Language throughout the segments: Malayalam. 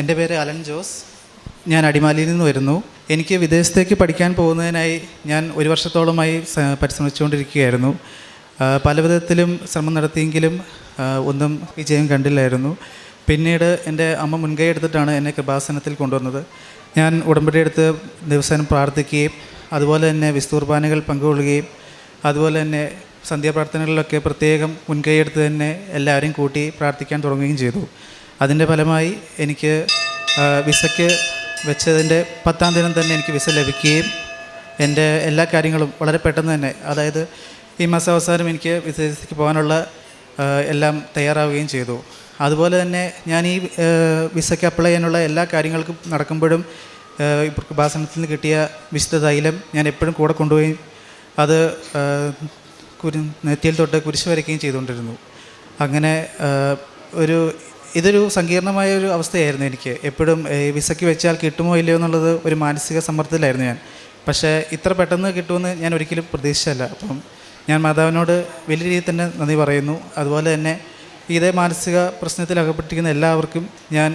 എന്റെ പേര് അലൻ ജോസ്. ഞാൻ അടിമാലിയിൽ നിന്ന് വരുന്നു. എനിക്ക് വിദേശത്തേക്ക് പഠിക്കാൻ പോകുന്നതിനായി ഞാൻ ഒരു വർഷത്തോളമായി പരിശ്രമിച്ചുകൊണ്ടിരിക്കുകയായിരുന്നു. പല വിധത്തിലും ശ്രമം നടത്തിയെങ്കിലും ഒന്നും വിജയം കണ്ടില്ലായിരുന്നു. പിന്നീട് എന്റെ അമ്മ മുൻകൈ എടുത്തിട്ടാണ് എന്നെ കൃപാസനത്തിൽ കൊണ്ടുവന്നത്. ഞാൻ ഉടമ്പടി എടുത്ത് ദിവസം പ്രാർത്ഥിക്കുകയും അതുപോലെ തന്നെ വിസ്തൂർബാനകൾ പങ്കുകൊള്ളുകയും അതുപോലെ തന്നെ സന്ധ്യാപ്രാർത്ഥനകളിലൊക്കെ പ്രത്യേകം മുൻകൈയെടുത്ത് തന്നെ എല്ലാവരെയും കൂട്ടി പ്രാർത്ഥിക്കാൻ തുടങ്ങുകയും ചെയ്തു. അതിന്റെ ഫലമായി എനിക്ക് വിസയ്ക്ക് വെച്ചതിന്റെ പത്താം ദിനം തന്നെ എനിക്ക് വിസ ലഭിക്കുകയും എന്റെ എല്ലാ കാര്യങ്ങളും വളരെ പെട്ടെന്ന് തന്നെ അതായത് ഈ മാസം അവസാനം എനിക്ക് വിദേശത്തേക്ക് പോകാനുള്ള എല്ലാം തയ്യാറാവുകയും ചെയ്തു. അതുപോലെ തന്നെ ഞാൻ ഈ വിസയ്ക്ക് അപ്ലൈ ചെയ്യാനുള്ള എല്ലാ കാര്യങ്ങൾക്കും നടക്കുമ്പോഴും കൃപാസനത്തിൽ നിന്ന് കിട്ടിയ വിശുദ്ധ തൈലം ഞാൻ എപ്പോഴും കൂടെ കൊണ്ടുപോയി അത് കുരു നെറ്റിയിൽ തൊട്ട് കുരിശ് വരയ്ക്കുകയും ചെയ്തുകൊണ്ടിരുന്നു. അങ്ങനെ ഒരു ഇതൊരു സങ്കീർണമായ ഒരു അവസ്ഥയായിരുന്നു എനിക്ക്. എപ്പോഴും വിസയ്ക്ക് വെച്ചാൽ കിട്ടുമോ ഇല്ലയോ എന്നുള്ളത് ഒരു മാനസിക സമ്മർദ്ദത്തിലായിരുന്നു ഞാൻ. പക്ഷേ ഇത്ര പെട്ടെന്ന് കിട്ടുമെന്ന് ഞാൻ ഒരിക്കലും പ്രതീക്ഷിച്ചല്ല അപ്പം ഞാൻ മാതാവിനോട് വലിയ രീതിയിൽ തന്നെ നന്ദി പറയുന്നു. അതുപോലെ തന്നെ ഇതേ മാനസിക പ്രശ്നത്തിൽ അകപ്പെട്ടിരിക്കുന്ന എല്ലാവർക്കും ഞാൻ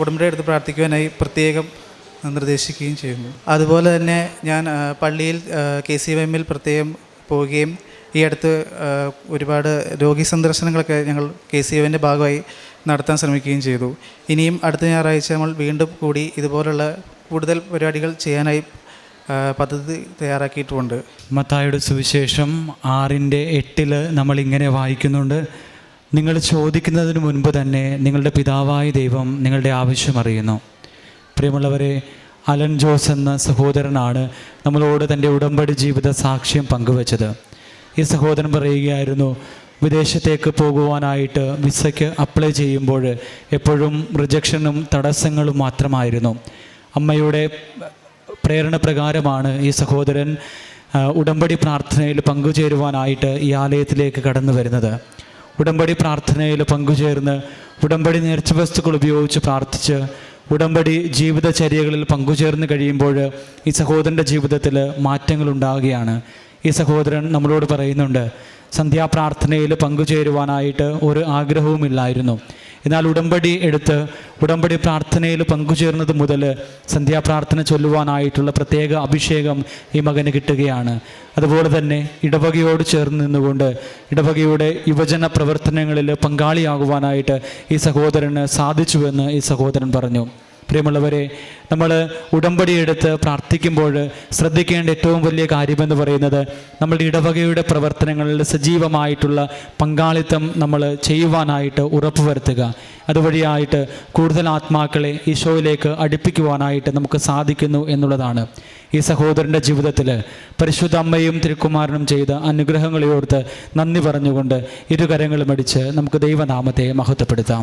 ഉടമ്പടി എടുത്ത് പ്രാർത്ഥിക്കുവാനായി പ്രത്യേകം നിർദ്ദേശിക്കുകയും ചെയ്യുന്നു. അതുപോലെ തന്നെ ഞാൻ പള്ളിയിൽ കെ സി എമ്മിൽ പ്രത്യേകം പോവുകയും ഈ അടുത്ത് ഒരുപാട് രോഗി സന്ദർശനങ്ങളൊക്കെ ഞങ്ങൾ കെ സി എമ്മിന്റെ ഭാഗമായി നടത്താൻ ശ്രമിക്കുകയും ചെയ്തു. ഇനിയും അടുത്ത ഞായറാഴ്ച നമ്മൾ വീണ്ടും കൂടി ഇതുപോലുള്ള കൂടുതൽ പരിപാടികൾ ചെയ്യാനായി പദ്ധതി തയ്യാറാക്കിയിട്ടുമുണ്ട്. മത്തായുടെ സുവിശേഷം ആറിന്റെ എട്ടിൽ നമ്മൾ ഇങ്ങനെ വായിക്കുന്നുണ്ട്. നിങ്ങൾ ചോദിക്കുന്നതിന് മുൻപ് തന്നെ നിങ്ങളുടെ പിതാവായ ദൈവം നിങ്ങളുടെ ആവശ്യം അറിയുന്നു. പ്രിയമുള്ളവരെ അലൻ ജോസ് എന്ന സഹോദരനാണ് നമ്മളോട് തന്റെ ഉടമ്പടി ജീവിത സാക്ഷ്യം പങ്കുവച്ചത്. ഈ സഹോദരൻ പറയുകയായിരുന്നു വിദേശത്തേക്ക് പോകുവാനായിട്ട് വിസയ്ക്ക് അപ്ലൈ ചെയ്യുമ്പോൾ എപ്പോഴും റിജക്ഷനും തടസ്സങ്ങളും മാത്രമായിരുന്നു. അമ്മയുടെ പ്രേരണ പ്രകാരമാണ് ഈ സഹോദരൻ ഉടമ്പടി പ്രാർത്ഥനയിൽ പങ്കുചേരുവാനായിട്ട് ഈ ആലയത്തിലേക്ക് കടന്നു വരുന്നത്. ഉടമ്പടി പ്രാർത്ഥനയിൽ പങ്കുചേർന്ന് ഉടമ്പടി നേർച്ച വസ്തുക്കൾ ഉപയോഗിച്ച് പ്രാർത്ഥിച്ച് ഉടമ്പടി ജീവിതചര്യകളിൽ പങ്കുചേർന്ന് കഴിയുമ്പോൾ ഈ സഹോദരന്റെ ജീവിതത്തിൽ മാറ്റങ്ങൾ ഉണ്ടാവുകയാണ് ഈ സഹോദരൻ നമ്മളോട് പറയുന്നുണ്ട് സന്ധ്യാപ്രാർത്ഥനയിൽ പങ്കുചേരുവാനായിട്ട് ഒരു ആഗ്രഹവുമില്ലായിരുന്നു. എന്നാൽ ഉടമ്പടി എടുത്ത് ഉടമ്പടി പ്രാർത്ഥനയിൽ പങ്കുചേർന്നത് മുതൽ സന്ധ്യാപ്രാർത്ഥന ചൊല്ലുവാനായിട്ടുള്ള പ്രത്യേക അഭിഷേകം ഈ മകന് കിട്ടുകയാണ്. അതുപോലെ തന്നെ ഇടവകയോട് ചേർന്ന് നിന്നുകൊണ്ട് ഇടവകയുടെ യുവജന പ്രവർത്തനങ്ങളിൽ പങ്കാളിയാകുവാനായിട്ട് ഈ സഹോദരന് സാധിച്ചുവെന്ന് ഈ സഹോദരൻ പറഞ്ഞു. പ്രിയമുള്ളവരെ നമ്മൾ ഉടമ്പടി എടുത്ത് പ്രാർത്ഥിക്കുമ്പോൾ ശ്രദ്ധിക്കേണ്ട ഏറ്റവും വലിയ കാര്യമെന്ന് പറയുന്നത് നമ്മളുടെ ഇടവകയുടെ പ്രവർത്തനങ്ങളിൽ സജീവമായിട്ടുള്ള പങ്കാളിത്തം നമ്മൾ ചെയ്യുവാനായിട്ട് ഉറപ്പുവരുത്തുക. അതുവഴിയായിട്ട് കൂടുതൽ ആത്മാക്കളെ ഈശോയിലേക്ക് അടുപ്പിക്കുവാനായിട്ട് നമുക്ക് സാധിക്കുന്നു എന്നുള്ളതാണ്. ഈ സഹോദരന്റെ ജീവിതത്തിൽ പരിശുദ്ധ അമ്മയും തിരുക്കുമാരനും ചെയ്ത അനുഗ്രഹങ്ങളെയോർത്ത് നന്ദി പറഞ്ഞുകൊണ്ട് ഇരുകരങ്ങളും അടിച്ച് നമുക്ക് ദൈവനാമത്തെ മഹത്വപ്പെടുത്താം.